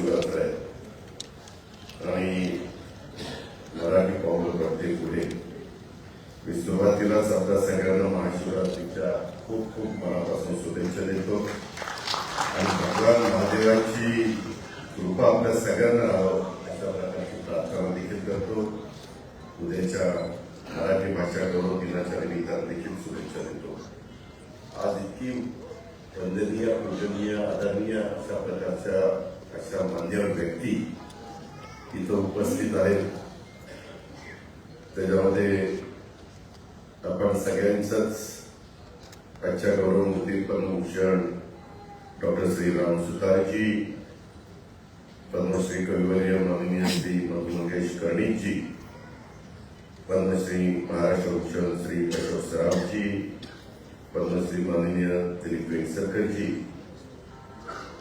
महाशिवरात्र आहे आणि मराठी पावलं प्रत्येक पुढे. मी सुरुवातीलाच आपल्या सगळ्यांना महाशिवरात्रीच्या खूप खूप मनापासून शुभेच्छा देतो. आणि भगवान महादेवांची कृपा आपल्या सगळ्यांना राहावं अशा प्रकारची प्रार्थना देखील करतो. उद्याच्या मराठी भाषा गौरव दिनाच्या निमित्तानं देखील शुभेच्छा देतो. आज इतकी वंदनीय पूजनीय आदरणीय अशा प्रकारच्या अशा मान्यवर व्यक्ती इथं उपस्थित आहेत त्याच्यामध्ये आपण सगळ्यांचंच आजच्या गौरवमूर्ती पद्मभूषण डॉक्टर श्रीराम सुतारजी पद्मश्री कविवर्य माननीय श्री मधु मंगेश कर्णिकजी पद्मश्री महाराष्ट्र भूषण श्री अशोक सरावजी पद्मश्री माननीय दिलीप वेंगसरकरजी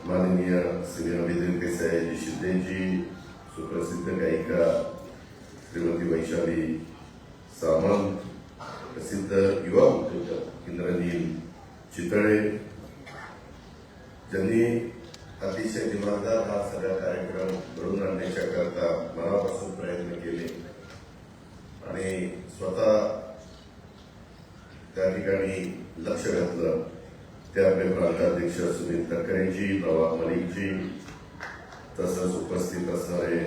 माननीय श्री अभिजित देसाईजी शिंदेजी सुप्रसिद्ध गायिका श्रीमती वैशाली सामंत प्रसिद्ध युवा उद्योजक इंद्रनील चितळे ज्यांनी अतिशय दिमागदार हा सगळा कार्यक्रम घडून आणण्याच्या करता मनापासून प्रयत्न केले आणि स्वतः त्या ठिकाणी लक्ष घातलं ते आपले प्रांताध्यक्ष सुनील तटकरेजी नवाब मलिकची तसंच उपस्थित असणारे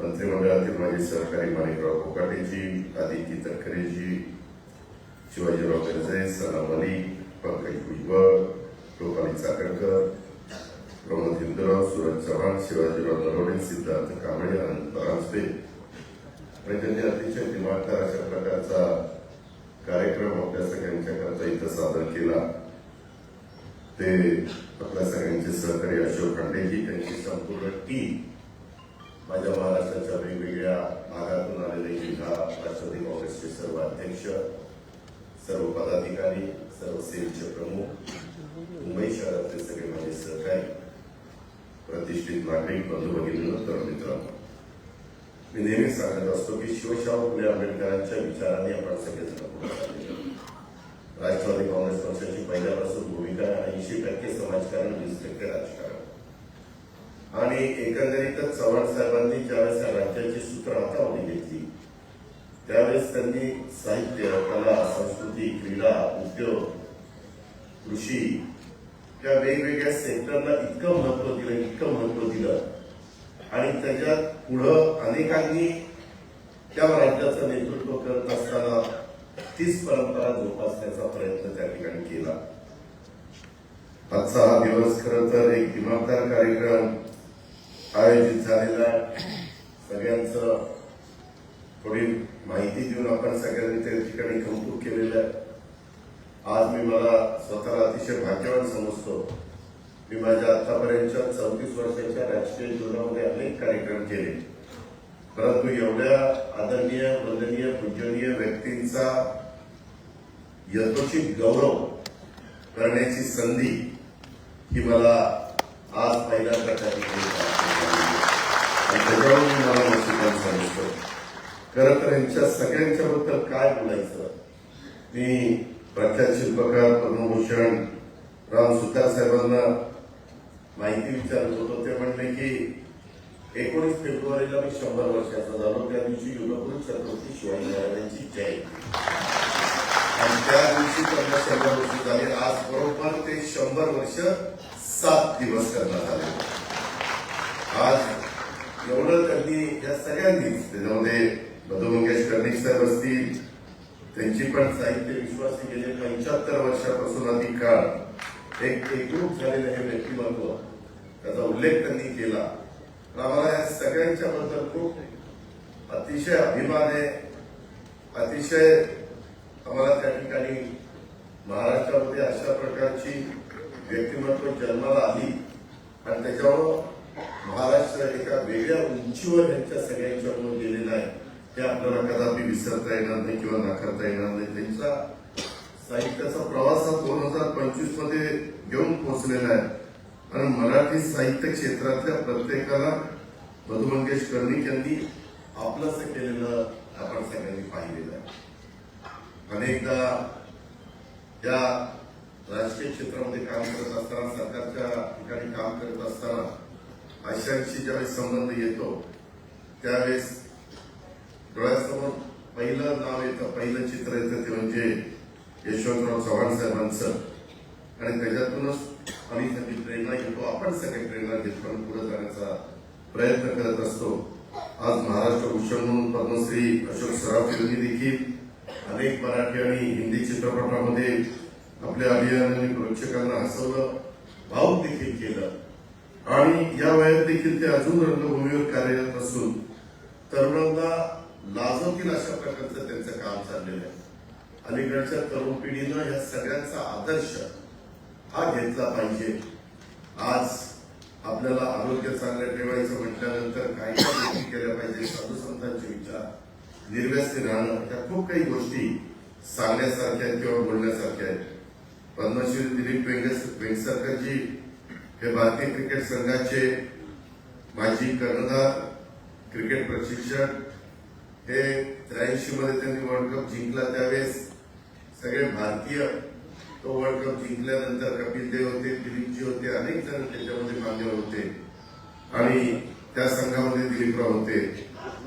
मंत्रिमंडळातील माजी सहकारी माणिकराव कोकाटेची आदिती तटकरेजी शिवाजीराव गर्जे सना मलिक पंकज भुजबळ रुपाली चाकणकर प्रमोद हिंदुराव सुरज चव्हाण शिवाजीराव नरवडे सिद्धार्थ कांबळे अनंत परांजपे आणि त्यांनी अतिशय दिमागदार अशा प्रकारचा कार्यक्रम आपल्या सगळ्यांच्या करता इथं सादर केला. ते आपल्या सगळ्यांचे सहकारी अशोक खांडेजी त्यांची संपूर्ण टीम माझ्या महाराष्ट्राच्या वेगवेगळ्या भागातून आलेले जिल्हा राष्ट्रवादी काँग्रेसचे सर्व अध्यक्ष सर्व पदाधिकारी सर्व सेलचे प्रमुख मुंबई शहरातले सगळे माझे सहकारी प्रतिष्ठित नागरिक बंधू भगिनी तरुण मित्रांनो मी नेहमीच सांगत असतो की शिवशाहू फुले आंबेडकरांच्या विचारांनी आपण सगळेजण पुढे राष्ट्रवादी काँग्रेस पक्षाची पहिल्यापासून भूमिका ऐंशी टक्के समाजकारण वीस टक्के राजकारण. आणि एकंदरीतच चव्हाण साहेबांनी ज्यावेळेस राज्याची सूत्र हातामध्ये घेतली त्यावेळेस त्यांनी साहित्य कला संस्कृती क्रीडा उद्योग कृषी त्या वेगवेगळ्या सेक्टरला इतकं महत्त्व दिलं इतकं महत्त्व दिलं. आणि त्याच्यात पुढं अनेकांनी त्या राज्याचं नेतृत्व करत असताना तीच परंपरा जोपासण्याचा प्रयत्न त्या ठिकाणी केला. आजचा हा दिवस खर तर एक दिमागदार कार्यक्रम आयोजित झालेला. सगळ्यांचं थोडी माहिती देऊन आपण सगळ्यांनी त्या ठिकाणी कौतुक केलेलं. आहे आज मी मला स्वतःला अतिशय भाग्यवान समजतो. मी माझ्या आतापर्यंतच्या चौतीस वर्षाच्या राजकीय जीवनामध्ये अनेक कार्यक्रम केले. परंतु एवढ्या आदरणीय वंदनीय पूजनीय व्यक्तींचा यथोचित गौरव करण्याची संधी ही मला आज पहिल्यांदा त्या ठिकाणी प्राप्त त्याच्यावरून मी मला नशिबान सांगितलं. खरं तर यांच्या सगळ्यांच्या बद्दल काय बोलायचं? मी प्रख्यात शिल्पकार पद्मभूषण राम सुतार साहेबांना माहिती विचारत होतो. ते म्हणले की एकोणीस फेब्रुवारीला मी शंभर वर्षाचा झालो. त्या दिवशी युगपुरुष छत्रपती शिवाजी महाराजांची जयंती. आणि त्या दिवशी त्यांना शंभर वर्ष झाले आज बरोबर ते शंभर वर्ष सात दिवस करण्यात आले आज एवढं त्यांनी या सगळ्यांनीच त्याच्यामध्ये मधु मंगेश कर्णिक साहेब असतील त्यांची पण साहित्य विश्वासी गेले पंच्याहत्तर वर्षापासून अधिक काळ. एक एकरूप झालेलं हे व्यक्तिमत्व त्याचा उल्लेख त्यांनी केला. तर आम्हाला या सगळ्यांच्या बद्दल खूप अतिशय अभिमान आहे. अतिशय आम्हाला त्या ठिकाणी महाराष्ट्रामध्ये अशा प्रकारची व्यक्तिमत्व जन्माला आली. आणि त्याच्यामुळं महाराष्ट्र एका वेगळ्या उंचीवर यांच्या सगळ्यांच्यामुळे गेलेला आहे. हे आपल्याला कदापि विसरता येणार नाही किंवा नाकारता येणार नाही. त्यांचा साहित्याचा प्रवास हा दोन हजार पंचवीसमध्ये घेऊन पोहोचलेला आहे. आणि मराठी साहित्य क्षेत्रातल्या प्रत्येकाला मधुमंगेश कर्णिक यांनी आपलंच केलेलं आपण सगळ्यांनी पाहिलेलं आहे. अनेकदा या राजकीय क्षेत्रामध्ये काम करत असताना सरकारच्या ठिकाणी काम करत असताना अशांशी ज्यावेळेस संबंध येतो त्यावेळेस डोळ्यासमोर पहिलं नाव येतं पहिलं चित्र येतं ते म्हणजे यशवंतराव चव्हाण साहेबांचं. आणि त्याच्यातूनच आम्ही सगळी प्रेरणा घेतो आपण सगळे प्रेरणा घेतो पुढे जाण्याचा प्रयत्न करत असतो. आज महाराष्ट्र भूषण म्हणून पद्मश्री अशोक सराफ यांनी देखील अनेक मराठी आणि हिंदी चित्रपटामध्ये आपल्या अभियानाने प्रेक्षकांना हसवलं भाऊक देखील केलं. आणि या वयात देखील ते अजून रंगभूमीवर कार्यरत असून तरुणांना लाजवतील अशा प्रकारचं त्यांचं काम चाललेलं आहे. अलीकडच्या तरुण पिढीनं या सगळ्यांचा आदर्श हा घेतला पाहिजे. आज आपल्याला आरोग्य चांगलं ठेवायचं म्हटल्यानंतर काही गोष्टी केल्या पाहिजे. साधू संतांचे विचार. निर्व्यस्ती राहणं त्या खूप काही गोष्टी सांगण्यासारख्या आहेत किंवा बोलण्यासारख्या आहेत. पद्मश्री दिलीप वेंगसरकरजी हे भारतीय क्रिकेट संघाचे माजी कर्णधार क्रिकेट प्रशिक्षक. हे त्र्याऐंशी मध्ये त्यांनी वर्ल्ड कप जिंकला त्यावेळेस. सगळे भारतीय तो वर्ल्ड कप जिंकल्यानंतर कपिल देव होते दिलीपजी होते अनेक जण त्याच्यामध्ये मान्यवर होते. आणि त्या संघामध्ये दिलीपराव होते.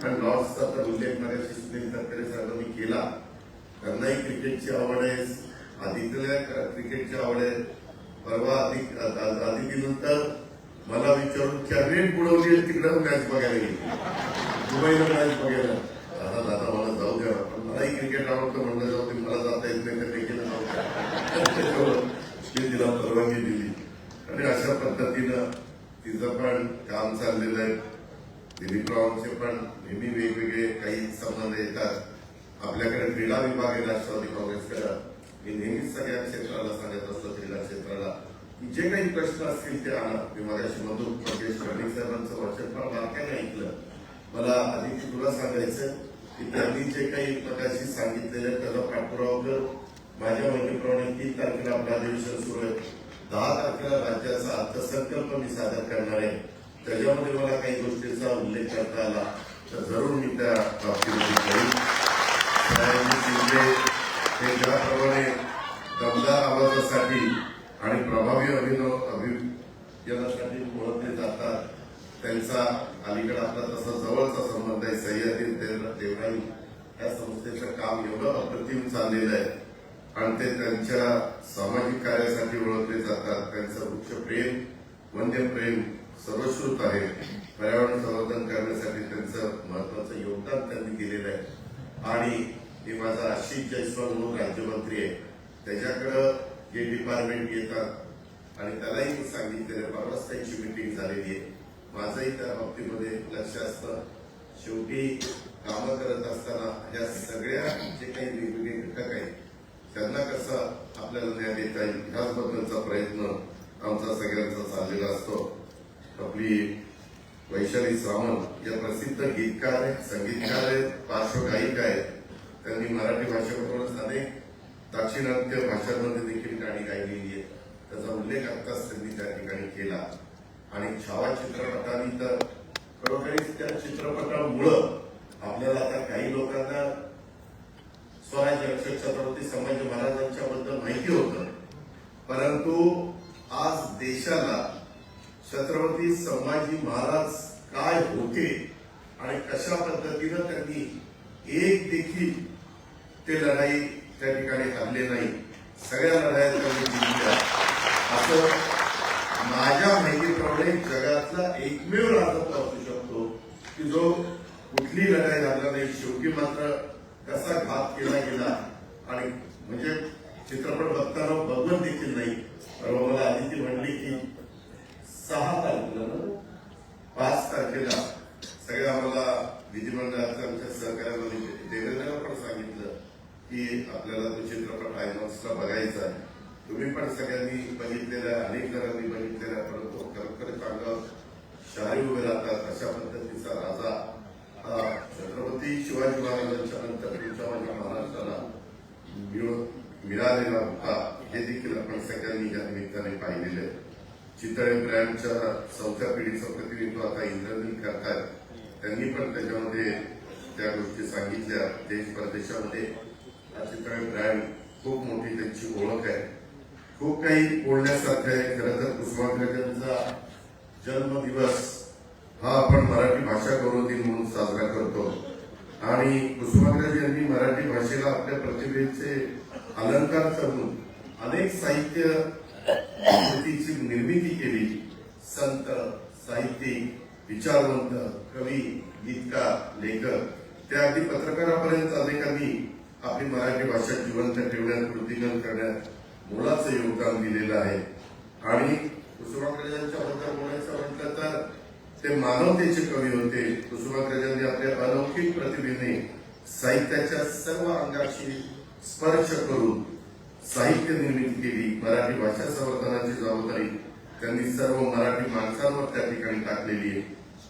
आणि लॉर्ड्सचा तर उल्लेख माझ्याशी सुनील तटकरे साहेबांनी केला. त्यांनाही क्रिकेटची आवड आहे. आदित्यला क्रिकेटची आवड आहे. परवा आदितीनंतर मला विचारून कॅबिनेट बुडवली तिकडे मॅच बघायला गेली. दुबईला मॅच बघायला. दादा दादा मला जाऊ द्या. पण मलाही क्रिकेट आवडतं म्हणलं जाऊ ते मला जाता येत नाही तर देखील जाऊ मी तिला परवानगी दिली. आणि अशा पद्धतीनं तिचं पण काम चाललेलं आहे. दिलीपरावांचे पण नेहमी वेगवेगळे काही संबंध येतात. आपल्याकडे क्रीडा विभाग आहे राष्ट्रवादी काँग्रेसकडे मी नेहमीच सगळ्या क्षेत्राला सांगत असतो क्रीडा क्षेत्राला. की जे काही प्रश्न असतील ते आणा. मी माझ्याशी मधुर योगेश कर्णिक साहेबांचं वाचन पण बारकाईने ऐकलं. मला आधी तुला सांगायचं की त्यांनी जे काही प्रकाशी सांगितलेलं त्याचा पाठपुरावा कर. माझ्या माहितीप्रमाणे तीन तारखेला आपलं अधिवेशन सुरू आहे. दहा तारखेला राज्याचा अर्थसंकल्प मी सादर करणार आहे. त्याच्यामध्ये मला काही गोष्टीचा उल्लेख करता आला तर जरूर मी त्या बाबतीमध्ये करेन शिंदे हे ज्याप्रमाणे दमदार आवाजासाठी आणि प्रभावी अभिनव अभियानासाठी ओळखले जातात. त्यांचा अलीकडे आपला तसा जवळचा संबंध आहे सह्याद्री देवराई. या संस्थेचं काम एवढं अप्रतिम चाललेलं आहे. आणि ते त्यांच्या सामाजिक कार्यासाठी ओळखले जातात. त्यांचं वृक्ष प्रेम वन्य प्रेम सर्वश्रुत आहे. पर्यावरण संवर्धन करण्यासाठी त्यांचं महत्वाचं योगदान त्यांनी दिलेलं आहे. आणि मी माझा आशिष जयस्वाल म्हणून राज्यमंत्री आहे. त्याच्याकडं जे डिपार्टमेंट येतात आणि त्यालाही मी सांगितलेलं परवाच त्यांची मिटिंग झालेली आहे. माझंही त्या बाबतीमध्ये लक्ष असतं. शेवटी कामं करत असताना या सगळ्या जे काही वेगवेगळे घटक आहेत त्यांना कसं आपल्याला न्याय देता येईल ह्याचबद्दलचा प्रयत्न आमचा सगळ्यांचा चाललेला असतो. आपली वैशाली सावंत या प्रसिद्ध गीतकार आहेत संगीतकार आहेत पार्श्वगायिका आहेत. त्यांनी मराठी भाषेबरोबरच अनेक दाक्षिणात्य भाषांमध्ये देखील गाणी गायलेली आहेत. त्याचा उल्लेख आत्ताच त्यांनी त्या ठिकाणी केला. आणि छावा चित्रपटाने तर खरोखरीच त्या चित्रपटामुळं आपल्याला आता काही लोकांना स्वराज्य अक्षर छत्रपती संभाजी महाराजांच्या बद्दल माहिती होतं. परंतु आज देशाला छत्रपती संभाजी महाराज काय होते आणि कशा पद्धतीनं त्यांनी एक देखील ते लढाई त्या ठिकाणी हरले नाही. सगळ्या लढाया त्यांनी जिंकल्या. असं माझ्या माहितीप्रमाणे जगातला एकमेव राजत्व असू शकतो की जो कुठली लढाई झाला नाही. शेवटी मात्र कसा घात केला गेला. आणि म्हणजे चित्रपट बघताना बघवत देखील नाही. मला आदिती म्हणली की सहा तारखेला ना? पाच तारखेला. सगळ्या आम्हाला विधिमंडळाचं आमच्या सहकार्यामध्ये देवेंद्रला पण सांगितलं की आपल्याला तो चित्रपट आयनॉक्सला बघायचा आहे. तुम्ही पण सगळ्यांनी बघितलेल्या अनेक जणांनी बघितलेल्या परंतु खरोखर चांगलं शहरी उभे राहतात अशा पद्धतीचा राजा हा छत्रपती शिवाजी महाराजांच्या नंतर तुमच्या माझ्या महाराष्ट्राला मिळून मिळालेला होता. हे देखील आपण सगळ्यांनी या निमित्ताने पाहिलेलं आहे. चितळे ब्रँडच्या चौथ्या पिढीचं प्रतिनिधित्व आता इंद्रनील करतात त्यांनी पण त्याच्यामध्ये त्या गोष्टी सांगितल्या. देश परदेशामध्ये हा चितळे ब्रँड खूप मोठी त्यांची ओळख आहे. खूप काही बोलण्यासारखं आहे. खरं तर कुसुमाग्रजांचा जन्मदिवस हा आपण मराठी भाषा गौरव दिन म्हणून साजरा करतो. आणि कुसुमाग्रज यांनी मराठी भाषेला आपल्या प्रतिभेचे अलंकार करून अनेक साहित्य कृतीची निर्मिती केली. संत साहित्यिक विचारवंत कवी गीतकार लेखक. त्या अगदी पत्रकारापर्यंत अनेकांनी आपली मराठी भाषा जिवंत ठेवण्यात वृद्धिंगत करण्यात मोलाचं योगदान दिलेलं आहे. आणि कुसुमाग्रजांच्या बद्दल बोलायचं म्हटलं तर ते मानवतेचे कवी होते. कुसुमाग्रजांनी आपल्या अलौकिक प्रतिभेने साहित्याच्या सर्व अंगाशी स्पर्श करून साहित्य निर्मिती केली. मराठी भाषा संवर्धनाची जबाबदारी त्यांनी सर्व मराठी माणसांवर त्या ठिकाणी टाकलेली आहे.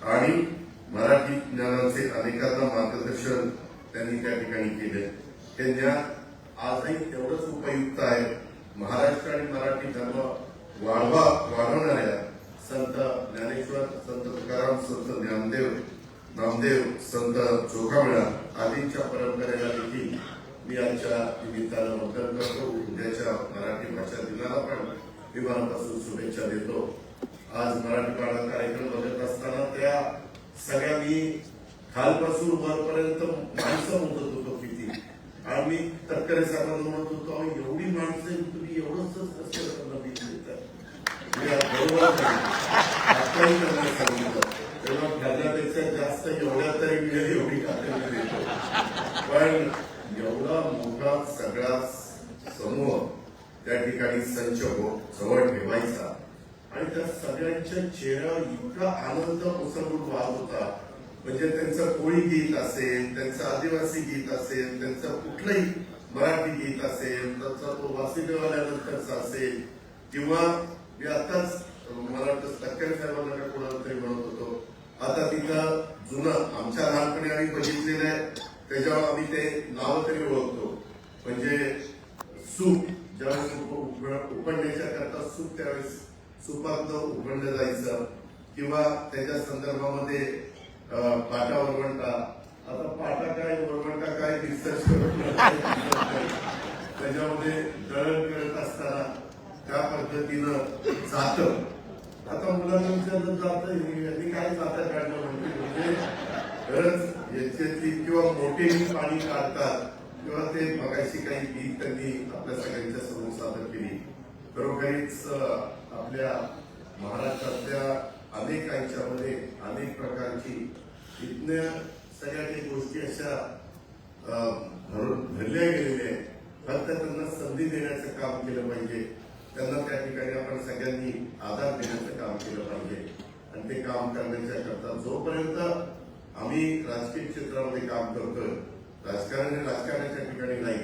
आणि मराठी ज्ञानाचे अनेकांना मार्गदर्शन त्यांनी त्या ठिकाणी केले. त्यांच्या ज्ञान आजही तेवढंच उपयुक्त आहे. महाराष्ट्र आणि मराठी धर्म वाढवा वाढवणाऱ्या संत ज्ञानेश्वर संत तुकाराम संत ज्ञानदेव नामदेव संत चोखामेळा आदींच्या परंपरेला देखील मी आजच्या निमित्तानं वंदन करतो. उद्याच्या मराठी भाषा दिनाला पण मी मनापासून शुभेच्छा देतो. आज मराठी पाडा कार्यक्रम बघत असताना त्या सगळ्या मी खालपासून वरपर्यंत माणसं म्हणत होतो किती. आणि मी तटकरे साहेबांना म्हणत होतो "अहो, एवढी माणसं तुम्ही एवढंच कसं त्यांना सांगितलं. तेव्हा ठरल्यापेक्षा जास्त एवढ्या तरी मी एवढी खात्री देतो. पण सगळा समूह त्या ठिकाणी संच जवळ ठेवायचा. आणि त्या सगळ्यांच्या चेहऱ्यावर इतका आनंद ओसंडून वाहत होता. म्हणजे त्यांचं कोळी गीत असेल त्यांचं आदिवासी गीत असेल त्यांचं कुठलंही मराठी गीत असेल त्यांचा तो वासुदेवाल्यानंतरचा असेल किंवा मी आताच मला वाटतं टक्कर साहेबांना का कोणाला तरी म्हणत होतो आता तिथं जुनं आमच्या लहानपणी आम्ही बघितलेलं आहे त्याच्यावर आम्ही ते नाव तरी ओळखतो. म्हणजे सूप ज्यावेळेस उकडण्याच्या करता सूप त्यावेळेस सुपात उकडलं जायचं किंवा त्याच्या संदर्भामध्ये पाटा वरवंटा आता पाटा काय वरवंटा काय रिसर्च करत त्याच्यामध्ये दळण करत असताना त्या पद्धतीनं जात. आता मुलांना विचारलं जात यांनी काय जाता काढलं? म्हणजे म्हणजे खरंच याच्यातली किंवा मोठेही पाणी काढतात किंवा ते मगाशी काही गीत त्यांनी आपल्या सगळ्यांच्या समोर सादर केली. खरोखरीच आपल्या महाराष्ट्रातल्या अनेकांच्यामध्ये अनेक प्रकारची इथल्या सगळ्या काही गोष्टी अशा भरून भरल्या गेलेल्या आहेत. फक्त त्यांना संधी देण्याचं काम केलं पाहिजे. त्यांना त्या ठिकाणी आपण सगळ्यांनी आधार देण्याचं काम केलं पाहिजे. आणि ते काम करण्याच्या करता जोपर्यंत आम्ही राजकीय क्षेत्रामध्ये काम करतोय राजकारण हे राजकारणाच्या ठिकाणी नाही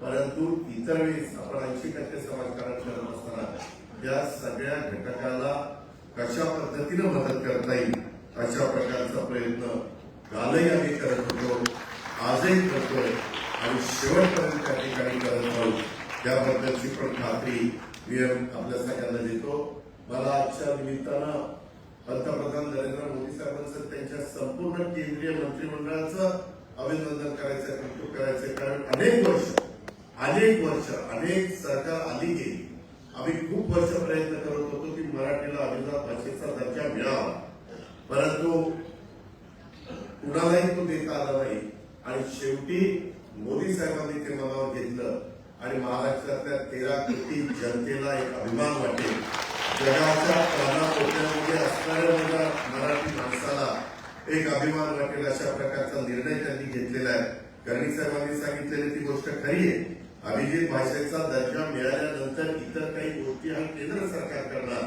परंतु इतर वेळेस आपण ऐंशी टक्के समाजकारण करत असताना या सगळ्या घटकाला कशा पद्धतीनं मदत करता येईल अशा प्रकारचा प्रयत्न कालही आम्ही करत होतो आजही करतोय आणि शेवटपर्यंत त्या ठिकाणी करत आहोत. त्याबद्दलची पण खात्री मी आपल्या सगळ्यांना देतो. मला आजच्या निमित्तानं पंतप्रधान नरेंद्र मोदी साहेबांचं त्यांच्या संपूर्ण केंद्रीय मंत्रिमंडळाचं अभिनंदन करायचं कौतुक करायचं कारण अनेक वर्ष अनेक वर्ष अनेक सरकार आली गेली आम्ही खूप वर्ष प्रयत्न करत होतो की मराठीला अभिजात भाषेचा दर्जा मिळावा. परंतु कुणालाही तो देता आला नाही. आणि शेवटी मोदी साहेबांनी ते मनावर घेतलं. आणि महाराष्ट्रातल्या तेरा कोटी जनतेला एक अभिमान वाटेल. जगाच्या प्राणापोट्यामध्ये असणाऱ्या मराठी माणसाला एक अभिमान वाटेल अशा प्रकारचा निर्णय त्यांनी घेतलेला आहे. कर्णिक साहेबांनी सांगितलेली ती गोष्ट खरी आहे. अभिजित भाषेचा दर्जा मिळाल्यानंतर इतर काही गोष्टी हा केंद्र सरकार करणार.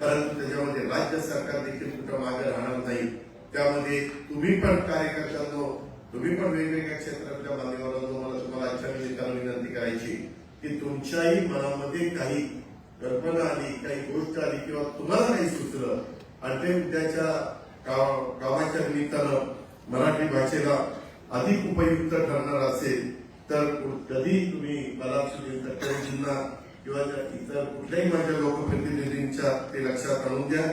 परंतु त्याच्यामध्ये राज्य सरकार देखील कुठं मागे राहणार नाही. त्यामध्ये तुम्ही पण कार्यकर्त्यांनो तुम्ही पण वेगवेगळ्या क्षेत्रातल्या मान्यवरांनो मला तुम्हाला आजच्या निमित्तानं विनंती करायची की तुमच्याही मनामध्ये काही कल्पना आली काही गोष्ट आली किंवा तुम्हाला काही सुचलं आणि ते उद्याच्या कामाच्या निमित्तानं मराठी भाषेला अधिक उपयुक्त ठरणार असेल तर कधी तुम्ही मला सुनील किंवा इतर कुठल्याही माझ्या लोकप्रतिनिधींच्या ते लक्षात आणून द्या.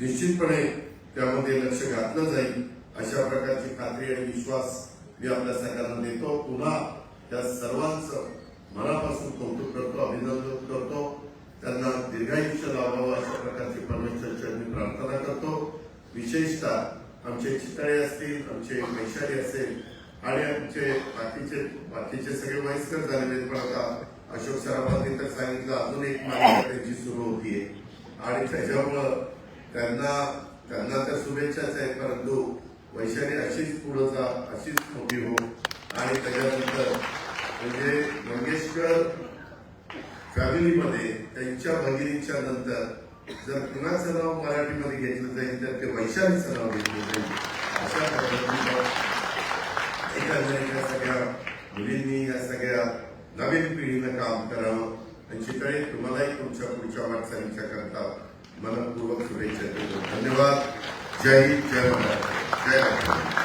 निश्चितपणे त्यामध्ये लक्ष घातलं जाईल. अशा प्रकारची खात्री आणि विश्वास मी आपल्या सगळ्यांना देतो. पुन्हा त्या सर्वांचं मनापासून कौतुक करतो अभिनंदन करतो. त्यांना दीर्घायुष्य लावावं अशा प्रकारची परमेश्वरची मी प्रार्थना करतो. विशेषतः आमचे चितळे असतील आमचे वैशाली असेल आणि आमचे बाकीचे बाकीचे सगळे वयस्कर झालेले पण आता अशोक सराफांनी तर सांगितलं अजून एक मालिका त्यांची सुरू होतीये आणि त्याच्यामुळं त्यांना त्यांना तर शुभेच्छाच आहे परंतु वैशाली अशीच पुढं जा अशीच मोठी हो. आणि त्याच्यानंतर म्हणजे मंगेशकर फॅमिलीमध्ये त्यांच्या भगिनीच्या नंतर जर कुणाचं नाव मराठीमध्ये घेतलं जाईल तर ते वैशालीचं नाव घेतलं जाईल. अशा पद्धतीनं एखाद्या या सगळ्या मुलींनी या सगळ्या नवीन पिढीनं काम करावं. आणि चितळे तुम्हालाही तुमच्या पुढच्या वाटचालीच्या करता मनपूर्वक शुभेच्छा देतो. धन्यवाद. जय हिंद जय महाराष्ट्र जय महाराष्ट्र